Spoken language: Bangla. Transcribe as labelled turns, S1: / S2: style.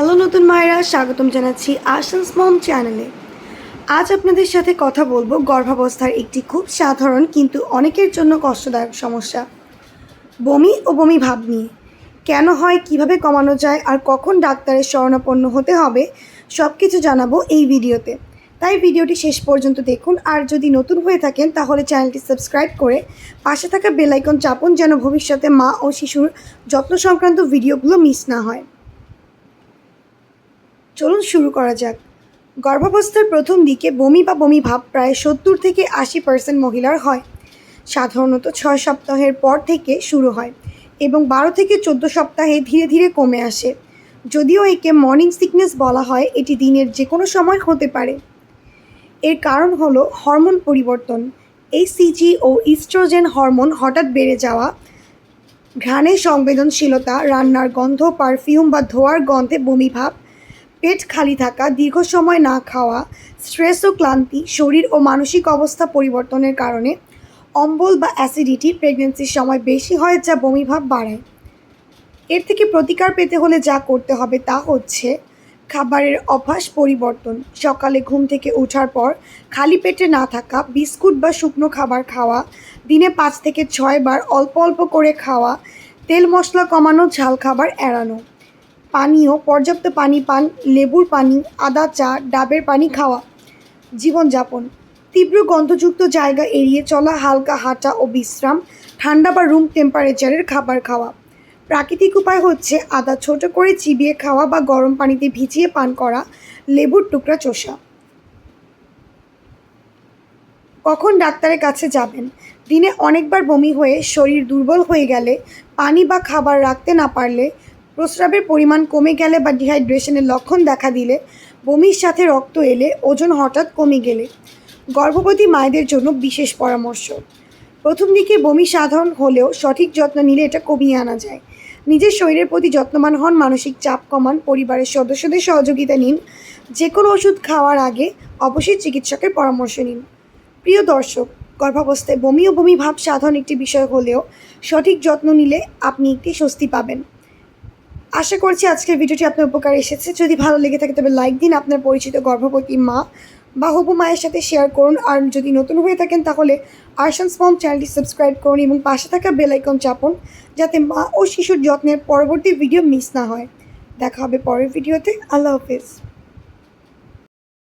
S1: হ্যালো নতুন মায়েরা, স্বাগতম জানাচ্ছি আশান্স মম চ্যানেলে। আজ আপনাদের সাথে কথা বলব গর্ভাবস্থার একটি খুব সাধারণ কিন্তু অনেকের জন্য কষ্টদায়ক সমস্যা। বমি ও বমি ভাব নিয়ে। কেন হয়, কীভাবে কমানো যায়, আর কখন ডাক্তারের শরণাপন্ন হতে হবে সব কিছু জানাব এই ভিডিওতে। তাই ভিডিওটি শেষ পর্যন্ত দেখুন, আর যদি নতুন হয়ে থাকেন, তাহলে চ্যানেলটি সাবস্ক্রাইব করে পাশে থাকা বেলাইকন চাপুন যেন ভবিষ্যতে মা ও শিশুর যত্ন সংক্রান্ত ভিডিওগুলো মিস না হয়। চলুন শুরু করা যাক। গর্ভাবস্থার প্রথম দিকে বমি বা বমি ভাব প্রায় সত্তর থেকে আশি পার্সেন্ট মহিলার হয়। সাধারণত ছয় সপ্তাহের পর থেকে শুরু হয় এবং বারো থেকে চোদ্দ সপ্তাহে ধীরে ধীরে কমে আসে। যদিও একে মর্নিং সিকনেস বলা হয়, এটি দিনের যে কোনো সময় হতে পারে। এর কারণ হলো হরমোন পরিবর্তন। এই সিজি ও ইস্ট্রোজেন হরমোন হঠাৎ বেড়ে যাওয়া, ঘ্রাণের সংবেদনশীলতা, রান্নার গন্ধ পারফিউম বা ধোয়ার গন্ধে বমি ভাব পেট খালি থাকা, দীর্ঘ সময় না খাওয়া স্ট্রেস ও ক্লান্তি, শরীর ও মানসিক অবস্থা পরিবর্তনের কারণে অম্বল বা অ্যাসিডিটি প্রেগনেন্সির সময় বেশি হয় যা বমিভাব বাড়ায়। এর থেকে প্রতিকার পেতে হলে যা করতে হবে তা হচ্ছে খাবারের অভ্যাস পরিবর্তন। সকালে ঘুম থেকে ওঠার পর খালি পেটে না থাকা, বিস্কুট বা শুকনো খাবার খাওয়া, দিনে পাঁচ থেকে ছয় বার অল্প অল্প করে খাওয়া, তেল মশলা কমানো, ঝাল খাবার এড়ানো। পানীয়, পর্যাপ্ত পানি পান, লেবুর পানি, আদা, চা, ডাবের পানি খাওয়া, জীবনযাপন। তীব্র গন্ধযুক্ত জায়গা এড়িয়ে চলা হালকা হাঁটা ও বিশ্রাম, ঠান্ডা বা রুম টেম্পারেচারের খাবার খাওয়া। প্রাকৃতিক উপায় হচ্ছে আদা ছোট করে চিবিয়ে খাওয়া বা গরম পানিতে ভিজিয়ে পান করা, লেবুর টুকরা চোষা। কখন ডাক্তারের কাছে যাবেন? দিনে অনেকবার বমি হয়ে, শরীর দুর্বল হয়ে গেলে, পানি বা খাবার রাখতে না পারলে প্রস্রাবের পরিমাণ কমে গেলে বা ডিহাইড্রেশনের লক্ষণ দেখা দিলে বমির সাথে রক্ত এলে ওজন হঠাৎ কমে গেলে গর্ভবতী মায়েদের জন্য বিশেষ পরামর্শ। প্রথম দিকে বমি সাধারণ হলেও সঠিক যত্ন নিলে এটা কমিয়ে আনা যায়। নিজের শরীরের প্রতি যত্নবান হন, মানসিক চাপ কমান, পরিবারের সদস্যদের সহযোগিতা নিন। যে কোনো ওষুধ খাওয়ার আগে অবশ্যই চিকিৎসকের পরামর্শ নিন। প্রিয় দর্শক, গর্ভাবস্থায় বমি ও বমি ভাব সাধারণ একটি বিষয় হলেও সঠিক যত্ন নিলে আপনি একটি স্বস্তি পাবেন। আশা করছি আজকের ভিডিওটি আপনার উপকার এসেছে। যদি ভালো লেগে থাকে, তবে লাইক দিন, আপনার পরিচিত গর্ভবতী মা বা হবু মায়ের সাথে শেয়ার করুন। আর যদি নতুন হয়ে থাকেন, তাহলে আর্শান স্পম চ্যানেলটি সাবস্ক্রাইব করুন এবং পাশে থাকা বেল আইকন চাপুন, যাতে মা ও শিশুর যত্নের পরবর্তী ভিডিও মিস না হয়। দেখা হবে পরের ভিডিওতে আল্লাহ হাফিজ।